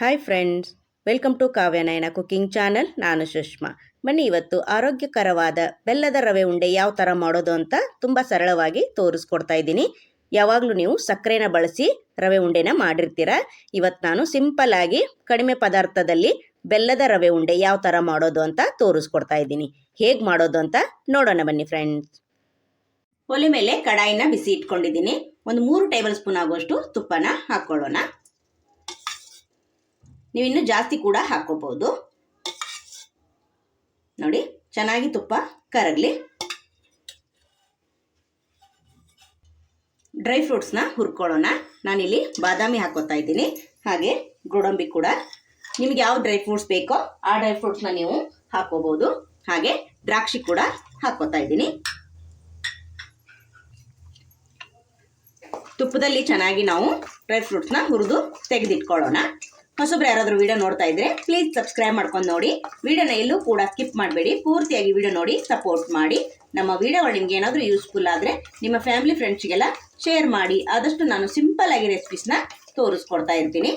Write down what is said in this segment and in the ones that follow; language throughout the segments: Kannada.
Hi friends welcome to Kavyanayana cooking channel ನಾನು ಸುಷ್ಮಾ. ಬನ್ನಿ, ಇವತ್ತು ಆರೋಗ್ಯಕರವಾದ ಬೆಲ್ಲದ ರವೆ ಉಂಡೆ ಯಾವ ಥರ ಮಾಡೋದು ಅಂತ ತುಂಬ ಸರಳವಾಗಿ ತೋರಿಸ್ಕೊಡ್ತಾ ಇದ್ದೀನಿ. ಯಾವಾಗಲೂ ನೀವು ಸಕ್ಕರೆನ ಬಳಸಿ ರವೆ ಉಂಡೆನ ಮಾಡಿರ್ತೀರ? ಇವತ್ತು ನಾನು ಸಿಂಪಲ್ ಆಗಿ ಕಡಿಮೆ ಪದಾರ್ಥದಲ್ಲಿ ಬೆಲ್ಲದ ರವೆ ಉಂಡೆ ಯಾವ ಥರ ಮಾಡೋದು ಅಂತ ತೋರಿಸ್ಕೊಡ್ತಾ ಇದ್ದೀನಿ. ಹೇಗೆ ಮಾಡೋದು ಅಂತ ನೋಡೋಣ ಬನ್ನಿ ಫ್ರೆಂಡ್ಸ್ ಒಲೆ ಮೇಲೆ ಕಡಾಯಿನ ಬಿಸಿ ಇಟ್ಕೊಂಡಿದ್ದೀನಿ. ಒಂದು ಮೂರು ಟೇಬಲ್ ಸ್ಪೂನ್ ಆಗುವಷ್ಟು ತುಪ್ಪನ ಹಾಕ್ಕೊಳ್ಳೋಣ. ನೀವಿನ್ನು ಜಾಸ್ತಿ ಕೂಡ ಹಾಕೋಬಹುದು ನೋಡಿ, ಚೆನ್ನಾಗಿ ತುಪ್ಪ ಕರಗಲಿ. ಡ್ರೈ ಫ್ರೂಟ್ಸ್ನ ಹುರ್ಕೊಳ್ಳೋಣ. ನಾನಿಲ್ಲಿ ಬಾದಾಮಿ ಹಾಕೋತಾ ಇದ್ದೀನಿ. ಹಾಗೆ ಗೋಡಂಬಿ ಕೂಡ. ನಿಮ್ಗೆ ಯಾವ ಡ್ರೈ ಫ್ರೂಟ್ಸ್ ಬೇಕೋ ಆ ಡ್ರೈ ಫ್ರೂಟ್ಸ್ನ ನೀವು ಹಾಕೋಬಹುದು ಹಾಗೆ ದ್ರಾಕ್ಷಿ ಕೂಡ ಹಾಕೋತಾ ಇದ್ದೀನಿ. ತುಪ್ಪದಲ್ಲಿ ಚೆನ್ನಾಗಿ ನಾವು ಡ್ರೈ ಫ್ರೂಟ್ಸ್ನ ಹುರಿದು ತೆಗೆದಿಟ್ಕೊಳ್ಳೋಣ. ಹೊಸಬ್ರು ಯಾರಾದರೂ ವಿಡಿಯೋ ನೋಡ್ತಾ ಇದ್ರೆ ಪ್ಲೀಸ್ ಸಬ್ಸ್ಕ್ರೈಬ್ ಮಾಡ್ಕೊಂಡು ನೋಡಿ. ವಿಡಿಯೋನ ಎಲ್ಲೂ ಕೂಡ ಸ್ಕಿಪ್ ಮಾಡಬೇಡಿ. ಪೂರ್ತಿಯಾಗಿ ವಿಡಿಯೋ ನೋಡಿ ಸಪೋರ್ಟ್ ಮಾಡಿ. ನಮ್ಮ ವಿಡಿಯೋಗಳು ನಿಮ್ಗೆ ಏನಾದರೂ ಯೂಸ್ಫುಲ್ ಆದರೆ ನಿಮ್ಮ ಫ್ಯಾಮಿಲಿ ಫ್ರೆಂಡ್ಸ್ಗೆಲ್ಲ ಶೇರ್ ಮಾಡಿ. ಆದಷ್ಟು ನಾನು ಸಿಂಪಲ್ ಆಗಿ ರೆಸಿಪೀಸ್ನ ತೋರಿಸ್ಕೊಡ್ತಾ ಇರ್ತೀನಿ.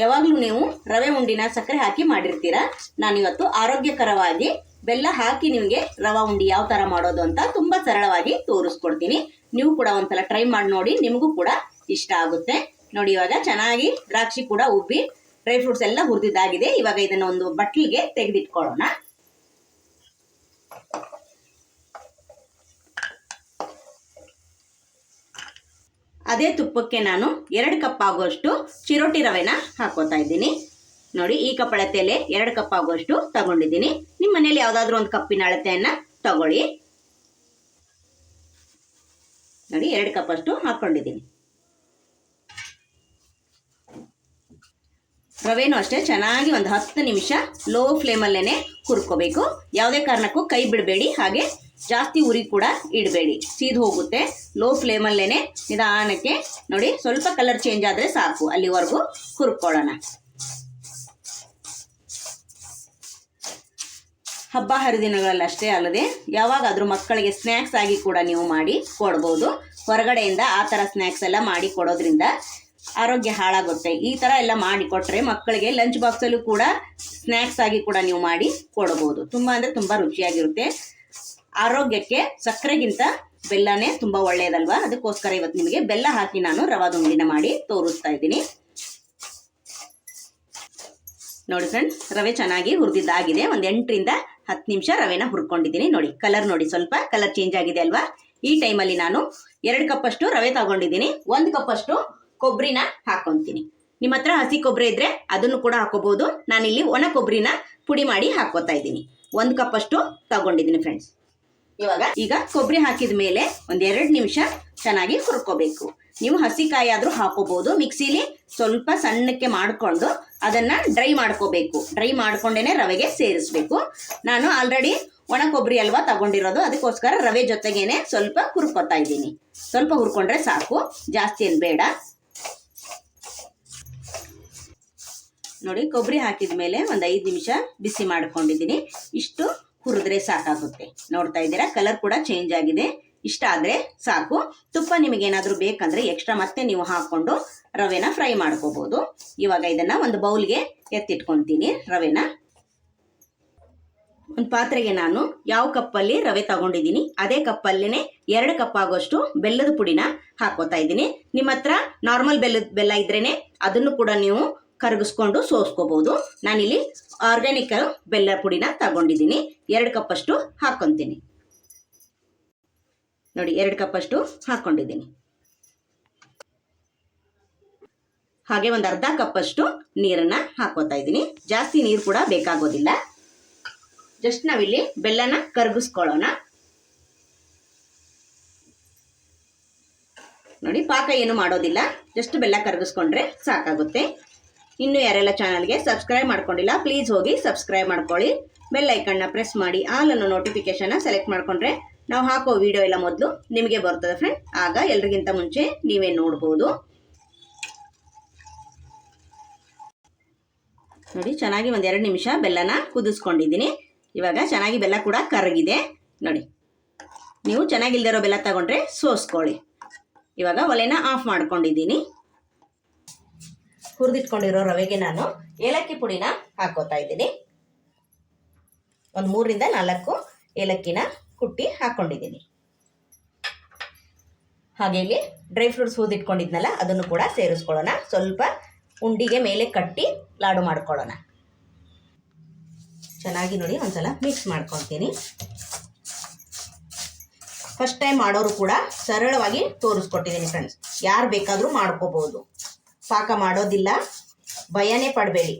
ಯಾವಾಗಲೂ ನೀವು ರವೆ, ಉಂಡಿನ ಸಕ್ಕರೆ ಹಾಕಿ ಮಾಡಿರ್ತೀರಾ? ನಾನಿವತ್ತು ಆರೋಗ್ಯಕರವಾಗಿ ಬೆಲ್ಲ ಹಾಕಿ ನಿಮಗೆ ರವಾ, ಉಂಡಿ ಯಾವ ಥರ ಮಾಡೋದು ಅಂತ ತುಂಬ ಸರಳವಾಗಿ ತೋರಿಸ್ಕೊಡ್ತೀನಿ. ನೀವು ಕೂಡ ಒಂದ್ಸಲ ಟ್ರೈ ಮಾಡಿ ನೋಡಿ, ನಿಮಗೂ ಕೂಡ ಇಷ್ಟ ಆಗುತ್ತೆ. ನೋಡಿ, ಇವಾಗ ಚೆನ್ನಾಗಿ ದ್ರಾಕ್ಷಿ ಕೂಡ ಉಬ್ಬಿ ಡ್ರೈ ಫ್ರೂಟ್ಸ್ ಎಲ್ಲ ಹುರಿದಿದ್ದಾಗಿದೆ. ಇವಾಗ ಇದನ್ನ ಒಂದು ಬಟ್ಲಿಗೆ ತೆಗೆದಿಟ್ಕೊಳ್ಳೋಣ. ಅದೇ ತುಪ್ಪಕ್ಕೆ ನಾನು ಎರಡು ಕಪ್ ಆಗುವಷ್ಟು ಚಿರೋಟಿ ರವೆನ ಹಾಕೋತಾ ಇದ್ದೀನಿ. ನೋಡಿ, ಈ ಕಪ್ ಅಳತೆಯಲ್ಲಿ ಎರಡು ಕಪ್ ಆಗುವಷ್ಟು ತಗೊಂಡಿದ್ದೀನಿ. ನಿಮ್ಮ ಮನೇಲಿ ಯಾವುದಾದ್ರೂ ಒಂದು ಕಪ್ಪಿನ ಅಳತೆಯನ್ನ ತಗೊಳ್ಳಿ. ನೋಡಿ, ಎರಡು ಕಪ್ ಅಷ್ಟು ಹಾಕೊಂಡಿದ್ದೀನಿ. ರವೆನೂ ಅಷ್ಟೇ, ಚೆನ್ನಾಗಿ ಒಂದು ಹತ್ತು ನಿಮಿಷ ಲೋ ಫ್ಲೇಮಲ್ಲೇ ಹುರ್ಕೋಬೇಕು. ಯಾವುದೇ ಕಾರಣಕ್ಕೂ ಕೈ ಬಿಡಬೇಡಿ, ಹಾಗೆ ಜಾಸ್ತಿ ಉರಿ ಕೂಡ ಇಡಬೇಡಿ. ಸೀದ್ ಹೋಗುತ್ತೆ. ಲೋ ಫ್ಲೇಮಲ್ಲೇ ನಿಧಾನಕ್ಕೆ ನೋಡಿ, ಸ್ವಲ್ಪ ಕಲರ್ ಚೇಂಜ್ ಆದರೆ ಸಾಕು ಅಲ್ಲಿವರೆಗೂ ಹುರ್ಕೊಳ್ಳೋಣ. ಹಬ್ಬ ಹರಿದಿನಗಳಲ್ಲಿ ಅಷ್ಟೇ ಅಲ್ಲದೆ, ಯಾವಾಗಾದರೂ ಮಕ್ಕಳಿಗೆ ಸ್ನ್ಯಾಕ್ಸ್ ಆಗಿ ಕೂಡ ನೀವು ಮಾಡಿ ಕೊಡ್ಬೋದು. ಹೊರಗಡೆಯಿಂದ ಆ ಥರ ಸ್ನ್ಯಾಕ್ಸ್ ಎಲ್ಲ ಮಾಡಿ ಕೊಡೋದ್ರಿಂದ ಆರೋಗ್ಯ ಹಾಳಾಗುತ್ತೆ. ಈ ಥರ ಎಲ್ಲ ಮಾಡಿ ಕೊಟ್ಟರೆ ಮಕ್ಕಳಿಗೆ ಲಂಚ್ ಬಾಕ್ಸಲ್ಲೂ ಕೂಡ ಸ್ನ್ಯಾಕ್ಸ್ ಆಗಿ ಕೂಡ ನೀವು ಮಾಡಿ ಕೊಡಬಹುದು. ತುಂಬ ಅಂದರೆ ತುಂಬ ರುಚಿಯಾಗಿರುತ್ತೆ. ಆರೋಗ್ಯಕ್ಕೆ ಸಕ್ಕರೆಗಿಂತ ಬೆಲ್ಲನೇ ತುಂಬ ಒಳ್ಳೆಯದಲ್ವಾ ಅದಕ್ಕೋಸ್ಕರ ಇವತ್ತು ನಿಮಗೆ ಬೆಲ್ಲ ಹಾಕಿ ನಾನು ರವಾದ ಉಂಡಿನ ಮಾಡಿ ತೋರಿಸ್ತಾ ಇದ್ದೀನಿ. ನೋಡಿ ಫ್ರೆಂಡ್ಸ್ ರವೆ ಚೆನ್ನಾಗಿ ಹುರಿದಿದ್ದಾಗಿದೆ. ಒಂದು ಎಂಟರಿಂದ ಹತ್ತು ನಿಮಿಷ ರವೆನ ಹುರ್ಕೊಂಡಿದ್ದೀನಿ. ನೋಡಿ ಕಲರ್ ನೋಡಿ, ಸ್ವಲ್ಪ ಕಲರ್ ಚೇಂಜ್ ಆಗಿದೆ ಅಲ್ವಾ? ಈ ಟೈಮಲ್ಲಿ ನಾನು ಎರಡು ಕಪ್ಪಷ್ಟು ರವೆ ತಗೊಂಡಿದ್ದೀನಿ. ಒಂದು ಕಪ್ಪಷ್ಟು ಕೊಬ್ಬರಿನ ಹಾಕೊಂತೀನಿ. ನಿಮ್ಮ ಹತ್ರ ಹಸಿ ಕೊಬ್ಬರಿ ಇದ್ರೆ ಅದನ್ನು ಕೂಡ ಹಾಕೋಬಹುದು ನಾನಿಲ್ಲಿ ಒಣ ಕೊಬ್ಬರಿನ ಪುಡಿ ಮಾಡಿ ಹಾಕೋತಾ ಇದ್ದೀನಿ. ಒಂದು ಕಪ್ ಅಷ್ಟು ತಗೊಂಡಿದ್ದೀನಿ ಫ್ರೆಂಡ್ಸ್ ಇವಾಗ ಈಗ ಕೊಬ್ಬರಿ ಹಾಕಿದ ಮೇಲೆ ಒಂದ್ ಎರಡು ನಿಮಿಷ ಚೆನ್ನಾಗಿ ಹುರ್ಕೋಬೇಕು. ನೀವು ಹಸಿಕಾಯಿ ಆದ್ರೂ ಹಾಕೋಬಹುದು ಮಿಕ್ಸಿಲಿ ಸ್ವಲ್ಪ ಸಣ್ಣಕ್ಕೆ ಮಾಡ್ಕೊಂಡು ಅದನ್ನ ಡ್ರೈ ಮಾಡ್ಕೋಬೇಕು. ಡ್ರೈ ಮಾಡ್ಕೊಂಡೇನೆ ರವೆಗೆ ಸೇರಿಸ್ಬೇಕು. ನಾನು ಆಲ್ರೆಡಿ ಒಣ ಕೊಬ್ಬರಿ ಅಲ್ವಾ ತಗೊಂಡಿರೋದು, ಅದಕ್ಕೋಸ್ಕರ ರವೆ ಜೊತೆಗೇನೆ ಸ್ವಲ್ಪ ಹುರ್ಕೋತಾ ಇದ್ದೀನಿ. ಸ್ವಲ್ಪ ಹುರ್ಕೊಂಡ್ರೆ ಸಾಕು. ಜಾಸ್ತಿ ಏನು ಬೇಡ. ನೋಡಿ, ಕೊಬ್ಬರಿ ಹಾಕಿದ ಮೇಲೆ ಒಂದು ಐದು ನಿಮಿಷ ಬಿಸಿ ಮಾಡ್ಕೊಂಡಿದ್ದೀನಿ. ಇಷ್ಟು ಹುರಿದ್ರೆ ಸಾಕಾಗುತ್ತೆ. ನೋಡ್ತಾ ಇದ್ದೀರಾ? ಕಲರ್ ಕೂಡ ಚೇಂಜ್ ಆಗಿದೆ. ಇಷ್ಟ ಆದರೆ ಸಾಕು. ತುಪ್ಪ ನಿಮಗೇನಾದರೂ ಬೇಕಂದ್ರೆ ಎಕ್ಸ್ಟ್ರಾ ಮತ್ತೆ ನೀವು ಹಾಕ್ಕೊಂಡು ರವೆನ ಫ್ರೈ ಮಾಡ್ಕೋಬೋದು. ಇವಾಗ ಇದನ್ನು ಒಂದು ಬೌಲ್ಗೆ ಎತ್ತಿಟ್ಕೊತೀನಿ ರವೆನ. ಒಂದು ಪಾತ್ರೆಗೆ ನಾನು ಯಾವ ಕಪ್ಪಲ್ಲಿ ರವೆ ತಗೊಂಡಿದ್ದೀನಿ, ಅದೇ ಕಪ್ಪಲ್ಲೇ ಎರಡು ಕಪ್ ಆಗೋಷ್ಟು ಬೆಲ್ಲದ ಪುಡಿನ ಹಾಕೋತಾ ಇದ್ದೀನಿ. ನಿಮ್ಮ ಹತ್ರ ನಾರ್ಮಲ್ ಬೆಲ್ಲದ ಬೆಲ್ಲ ಇದ್ರೇ ಅದನ್ನು ಕೂಡ ನೀವು ಕರಗಿಸ್ಕೊಂಡು ಸೋಸ್ಕೋಬಹುದು ನಾನಿಲ್ಲಿ ಆರ್ಗ್ಯಾನಿಕ್ ಬೆಲ್ಲ ಪುಡಿನ ತಗೊಂಡಿದ್ದೀನಿ. ಎರಡು ಕಪ್ಪಷ್ಟು ಹಾಕೊಂತೀನಿ. ನೋಡಿ, ಎರಡು ಕಪ್ಪಷ್ಟು ಹಾಕೊಂಡಿದ್ದೀನಿ. ಹಾಗೆ ಒಂದು ಅರ್ಧ ಕಪ್ಪಷ್ಟು ನೀರನ್ನ ಹಾಕೋತಾ ಇದ್ದೀನಿ. ಜಾಸ್ತಿ ನೀರು ಕೂಡ ಬೇಕಾಗೋದಿಲ್ಲ. ಜಸ್ಟ್ ನಾವಿಲ್ಲಿ ಬೆಲ್ಲನ ಕರಗಿಸ್ಕೊಳ್ಳೋಣ. ನೋಡಿ, ಪಾಕ ಏನು ಮಾಡೋದಿಲ್ಲ. ಜಸ್ಟ್ ಬೆಲ್ಲ ಕರಗಿಸ್ಕೊಂಡ್ರೆ ಸಾಕಾಗುತ್ತೆ. ಇನ್ನು ಯಾರೆಲ್ಲ ಚಾನಲ್ಗೆ ಸಬ್ಸ್ಕ್ರೈಬ್ ಮಾಡ್ಕೊಂಡಿಲ್ಲ ಪ್ಲೀಸ್ ಹೋಗಿ ಸಬ್ಸ್ಕ್ರೈಬ್ ಮಾಡ್ಕೊಳ್ಳಿ. ಬೆಲ್ ಐಕನ್ನ ಪ್ರೆಸ್ ಮಾಡಿ ಆಲ್ ಅನ್ನೋ ಸೆಲೆಕ್ಟ್ ಮಾಡ್ಕೊಂಡ್ರೆ ನಾವು ಹಾಕೋ ವಿಡಿಯೋ ಎಲ್ಲ ಮೊದಲು ನಿಮಗೆ ಬರ್ತದೆ ಫ್ರೆಂಡ್ ಆಗ ಎಲ್ರಿಗಿಂತ ಮುಂಚೆ ನೀವೇ ನೋಡ್ಬೋದು. ನೋಡಿ, ಚೆನ್ನಾಗಿ ಒಂದೆರಡು ನಿಮಿಷ ಬೆಲ್ಲನ ಕುದಿಸ್ಕೊಂಡಿದ್ದೀನಿ. ಇವಾಗ ಚೆನ್ನಾಗಿ ಬೆಲ್ಲ ಕೂಡ ಕರಗಿದೆ. ನೋಡಿ, ನೀವು ಚೆನ್ನಾಗಿಲ್ದಿರೋ ಬೆಲ್ಲ ತಗೊಂಡ್ರೆ ಸೋಸ್ಕೊಳ್ಳಿ. ಇವಾಗ ಒಲೆನ ಆಫ್ ಮಾಡ್ಕೊಂಡಿದ್ದೀನಿ. ಹುರಿದಿಟ್ಕೊಂಡಿರೋ ರವೆಗೆ ನಾನು ಏಲಕ್ಕಿ ಪುಡಿನ ಹಾಕೋತಾ ಇದ್ದೀನಿ. ಒಂದು ಮೂರಿಂದ ನಾಲ್ಕು ಏಲಕ್ಕಿನ ಕುಟ್ಟಿ ಹಾಕ್ಕೊಂಡಿದ್ದೀನಿ ಹಾಗೆ ಇಲ್ಲಿ ಡ್ರೈ ಫ್ರೂಟ್ಸ್ ಹುರಿದಿಟ್ಕೊಂಡಿದ್ನಲ್ಲ, ಅದನ್ನು ಕೂಡ ಸೇರಿಸ್ಕೊಳ್ಳೋಣ. ಸ್ವಲ್ಪ ಉಂಡಿಗೆ ಮೇಲೆ ಕಟ್ಟಿ ಲಾಡು ಮಾಡ್ಕೊಳ್ಳೋಣ. ಚೆನ್ನಾಗಿ ನೋಡಿ ಒಂದ್ಸಲ ಮಿಕ್ಸ್ ಮಾಡ್ಕೊತೀನಿ ಫಸ್ಟ್ ಟೈಮ್ ಮಾಡೋರು ಕೂಡ ಸರಳವಾಗಿ ತೋರಿಸ್ಕೊಟ್ಟಿದ್ದೀನಿ ಫ್ರೆಂಡ್ಸ್ ಯಾರು ಬೇಕಾದರೂ ಮಾಡ್ಕೋಬೋದು. ಪಾಕ ಮಾಡೋದಿಲ್ಲ. ಭಯನೇ ಪಡಬೇಡಿ.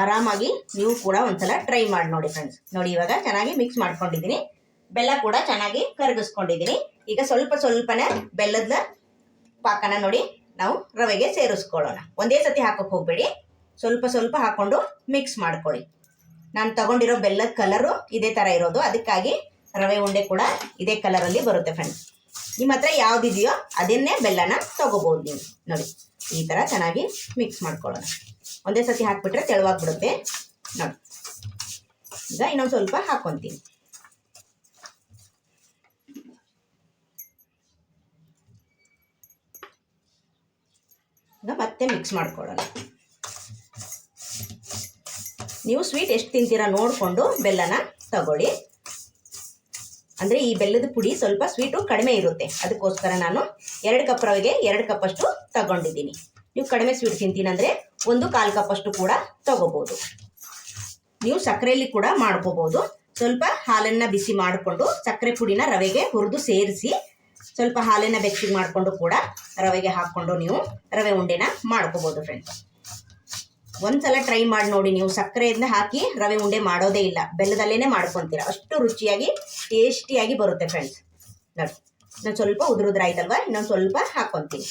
ಆರಾಮಾಗಿ ನೀವು ಕೂಡ ಒಂದ್ಸಲ ಟ್ರೈ ಮಾಡಿ ನೋಡಿ ಫ್ರೆಂಡ್ಸ್ ನೋಡಿ ಇವಾಗ ಚೆನ್ನಾಗಿ ಮಿಕ್ಸ್ ಮಾಡ್ಕೊಂಡಿದ್ದೀನಿ. ಬೆಲ್ಲ ಕೂಡ ಚೆನ್ನಾಗಿ ಕರಗಿಸ್ಕೊಂಡಿದ್ದೀನಿ. ಈಗ ಸ್ವಲ್ಪ ಸ್ವಲ್ಪನೇ ಬೆಲ್ಲದ ಪಾಕನ ನೋಡಿ ನಾವು ರವೆಗೆ ಸೇರಿಸ್ಕೊಳ್ಳೋಣ. ಒಂದೇ ಸತಿ ಹಾಕೋಕೆ ಹೋಗಬೇಡಿ. ಸ್ವಲ್ಪ ಸ್ವಲ್ಪ ಹಾಕ್ಕೊಂಡು ಮಿಕ್ಸ್ ಮಾಡ್ಕೊಳ್ಳಿ. ನಾನು ತಗೊಂಡಿರೋ ಬೆಲ್ಲದ ಕಲರು ಇದೇ ಥರ ಇರೋದು. ಅದಕ್ಕಾಗಿ ರವೆ ಉಂಡೆ ಕೂಡ ಇದೇ ಕಲರಲ್ಲಿ ಬರುತ್ತೆ ಫ್ರೆಂಡ್ಸ್ ನಿಮ್ಮ ಹತ್ರ ಯಾವುದಿದೆಯೋ ಅದನ್ನೇ ಬೆಲ್ಲನ ತಗೋಬೋದು ನೀವು. ನೋಡಿ. ಈ ಥರ ಚೆನ್ನಾಗಿ ಮಿಕ್ಸ್ ಮಾಡ್ಕೊಳ್ಳೋಣ. ಒಂದೇ ಸತಿ ಹಾಕ್ಬಿಟ್ರೆ ತೆಳುವಾಗ್ಬಿಡುತ್ತೆ. ನೋಡಿ. ಈಗ ಇನ್ನೊಂದು ಸ್ವಲ್ಪ ಹಾಕ್ಕೊತೀನಿ ಈಗ ಮತ್ತೆ ಮಿಕ್ಸ್ ಮಾಡ್ಕೊಳ್ಳೋಣ. ನೀವು ಸ್ವೀಟ್ ಎಷ್ಟು ತಿಂತೀರಾ ನೋಡಿಕೊಂಡು ಬೆಲ್ಲನ ತಗೊಳ್ಳಿ. ಅಂದರೆ ಈ ಬೆಲ್ಲದ ಪುಡಿ ಸ್ವಲ್ಪ ಸ್ವೀಟು ಕಡಿಮೆ ಇರುತ್ತೆ. ಅದಕ್ಕೋಸ್ಕರ ನಾನು ಎರಡು ಕಪ್ ರವೆಗೆ ಎರಡು ಕಪ್ಪಷ್ಟು ತಗೊಂಡಿದ್ದೀನಿ. ನೀವು ಕಡಿಮೆ ಸ್ವೀಟ್ ತಿಂತೀನಂದರೆ ಒಂದು ಕಾಲು ಕಪ್ಪಷ್ಟು ಕೂಡ ತಗೋಬೋದು. ನೀವು ಸಕ್ಕರೆಯಲ್ಲಿ ಕೂಡ ಮಾಡ್ಕೋಬೋದು. ಸ್ವಲ್ಪ ಹಾಲನ್ನು ಬಿಸಿ ಮಾಡಿಕೊಂಡು ಸಕ್ಕರೆ ಪುಡಿನ ರವೆಗೆ ಹುರಿದು ಸೇರಿಸಿ ಸ್ವಲ್ಪ ಹಾಲನ್ನು ಬೆಚ್ಚಿಗೆ ಮಾಡಿಕೊಂಡು ಕೂಡ ರವೆಗೆ ಹಾಕ್ಕೊಂಡು ನೀವು ರವೆ ಉಂಡೆನ ಮಾಡ್ಕೋಬೋದು ಫ್ರೆಂಡ್ಸ್ ಒಂದ್ಸಲ ಟ್ರೈ ಮಾಡಿ ನೋಡಿ ನೀವು ಸಕ್ಕರೆಯಿಂದ ಹಾಕಿ ರವೆ ಉಂಡೆ ಮಾಡೋದೇ ಇಲ್ಲ. ಬೆಲ್ಲದಲ್ಲೇನೆ ಮಾಡ್ಕೊತೀರ. ಅಷ್ಟು ರುಚಿಯಾಗಿ ಟೇಸ್ಟಿಯಾಗಿ ಬರುತ್ತೆ ಫ್ರೆಂಡ್ಸ್ ನೋಡಿ ನಾನು ಸ್ವಲ್ಪ ಉದುರು ಉದುರು ಆಯ್ತಲ್ವಾ? ಇನ್ನೊಂದು ಸ್ವಲ್ಪ ಹಾಕೊಂತೀನಿ.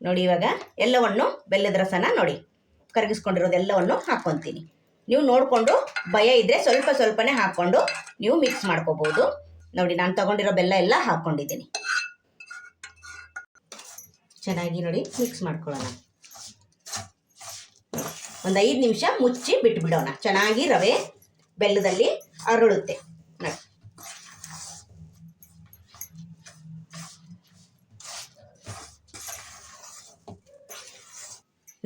ನೋಡಿ ಇವಾಗ ಎಲ್ಲವನ್ನು ಬೆಲ್ಲದ ರಸನ ನೋಡಿ ಕರಗಿಸ್ಕೊಂಡಿರೋದೆಲ್ಲವನ್ನು ಹಾಕ್ಕೊತೀನಿ ನೀವು ನೋಡಿಕೊಂಡು ಭಯ ಇದ್ದರೆ ಸ್ವಲ್ಪ ಸ್ವಲ್ಪನೇ ಹಾಕ್ಕೊಂಡು ನೀವು ಮಿಕ್ಸ್ ಮಾಡ್ಕೋಬಹುದು ನೋಡಿ, ನಾನು ತಗೊಂಡಿರೋ ಬೆಲ್ಲ ಎಲ್ಲ ಹಾಕ್ಕೊಂಡಿದ್ದೀನಿ ಚೆನ್ನಾಗಿ ನೋಡಿ ಮಿಕ್ಸ್ ಮಾಡ್ಕೊಳ್ಳೋಣ. ಒಂದು ಐದು ನಿಮಿಷ ಮುಚ್ಚಿ ಬಿಟ್ಬಿಡೋಣ. ಚೆನ್ನಾಗಿ ರವೆ ಬೆಲ್ಲದಲ್ಲಿ ಅರಳುತ್ತೆ. ನೋಡಿ.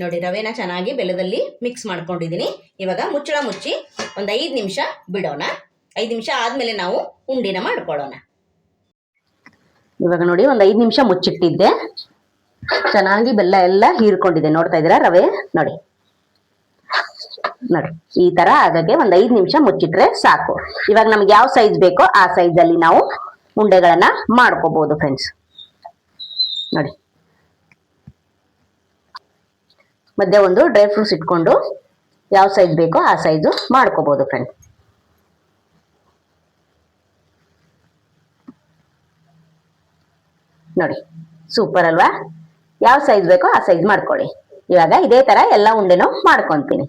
ನೋಡಿ, ರವೆನ ಚೆನ್ನಾಗಿ ಬೆಲ್ಲದಲ್ಲಿ ಮಿಕ್ಸ್ ಮಾಡ್ಕೊಂಡಿದ್ದೀನಿ. ಇವಾಗ ಮುಚ್ಚಳ ಮುಚ್ಚಿ ಒಂದು ಐದು ನಿಮಿಷ ಬಿಡೋಣ. ಐದು ನಿಮಿಷ ಆದಮೇಲೆ ನಾವು ಉಂಡಿನ ಮಾಡ್ಕೊಳ್ಳೋಣ. ಇವಾಗ ನೋಡಿ ಒಂದು ಐದು ನಿಮಿಷ ಮುಚ್ಚಿಟ್ಟಿದ್ದೆ. ಚೆನ್ನಾಗಿ ಬೆಲ್ಲ ಎಲ್ಲ ಹೀರ್ಕೊಂಡಿದೆ. ನೋಡ್ತಾ ಇದ್ದೀರಾ ರವೆ? ನೋಡಿ. ನೋಡಿ, ಈ ತರ ಆಗಕ್ಕೆ ಒಂದ್ ಐದ್ ನಿಮಿಷ ಮುಚ್ಚಿಟ್ರೆ ಸಾಕು. ಇವಾಗ ನಮ್ಗೆ ಯಾವ ಸೈಜ್ ಬೇಕೋ ಆ ಸೈಜ್ ಅಲ್ಲಿ ನಾವು ಉಂಡೆಗಳನ್ನ ಮಾಡ್ಕೋಬಹುದು ಫ್ರೆಂಡ್ಸ್ ನೋಡಿ. ಮಧ್ಯೆ ಒಂದು ಡ್ರೈ ಫ್ರೂಟ್ಸ್ ಇಟ್ಕೊಂಡು ಯಾವ ಸೈಜ್ ಬೇಕೋ ಆ ಸೈಜು ಮಾಡ್ಕೋಬಹುದು ಫ್ರೆಂಡ್ಸ್ ನೋಡಿ ಸೂಪರ್ ಅಲ್ವಾ? ಯಾವ ಸೈಜ್ ಬೇಕೋ ಆ ಸೈಜ್ ಮಾಡ್ಕೊಳ್ಳಿ. ಇವಾಗ ಇದೇ ತರ ಎಲ್ಲ ಉಂಡೆನೂ ಮಾಡ್ಕೊಂತೀನಿ.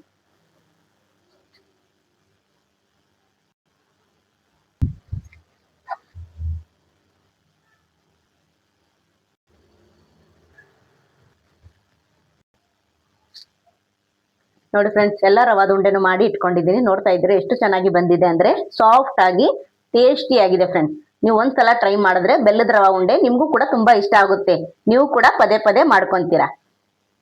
ನೋಡಿ ಫ್ರೆಂಡ್ಸ್ ಎಲ್ಲ ರವಾದ ಉಂಡೆನೂ ಮಾಡಿ ಇಟ್ಕೊಂಡಿದ್ದೀನಿ. ನೋಡ್ತಾ ಇದ್ರೆ ಎಷ್ಟು ಚೆನ್ನಾಗಿ ಬಂದಿದೆ ಅಂದ್ರೆ ಸಾಫ್ಟ್ ಆಗಿ ಟೇಸ್ಟಿ ಆಗಿದೆ ಫ್ರೆಂಡ್ಸ್ ನೀವು ಒಂದ್ಸಲ ಟ್ರೈ ಮಾಡಿದ್ರೆ ಬೆಲ್ಲದ ರವಾ ಉಂಡೆ ನಿಮ್ಗೂ ಕೂಡ ತುಂಬಾ ಇಷ್ಟ ಆಗುತ್ತೆ. ನೀವು ಕೂಡ ಪದೇ ಪದೇ ಮಾಡ್ಕೊಂತೀರಾ.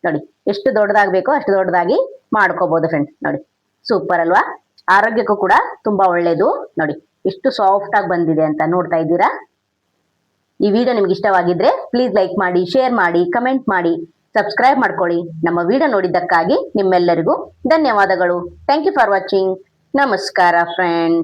ನೋಡಿ, ಎಷ್ಟು ದೊಡ್ಡದಾಗಬೇಕೋ ಅಷ್ಟು ದೊಡ್ಡದಾಗಿ ಮಾಡ್ಕೋಬಹುದು ಫ್ರೆಂಡ್ಸ್ ನೋಡಿ ಸೂಪರ್ ಅಲ್ವಾ? ಆರೋಗ್ಯಕ್ಕೂ ಕೂಡ ತುಂಬಾ ಒಳ್ಳೇದು. ನೋಡಿ, ಎಷ್ಟು ಸಾಫ್ಟ್ ಆಗಿ ಬಂದಿದೆ ಅಂತ ನೋಡ್ತಾ ಇದ್ದೀರಾ? ಈ ವಿಡಿಯೋ ನಿಮ್ಗೆ ಇಷ್ಟವಾಗಿದ್ರೆ ಪ್ಲೀಸ್ ಲೈಕ್ ಮಾಡಿ ಶೇರ್ ಮಾಡಿ ಕಮೆಂಟ್ ಮಾಡಿ ಸಬ್ಸ್ಕ್ರೈಬ್ ಮಾಡ್ಕೊಳ್ಳಿ. ನಮ್ಮ ವಿಡಿಯೋ ನೋಡಿದ್ದಕ್ಕಾಗಿ ನಿಮ್ಮೆಲ್ಲರಿಗೂ ಧನ್ಯವಾದಗಳು. ಥ್ಯಾಂಕ್ ಯು ಫಾರ್ ವಾಚಿಂಗ್ ನಮಸ್ಕಾರ ಫ್ರೆಂಡ್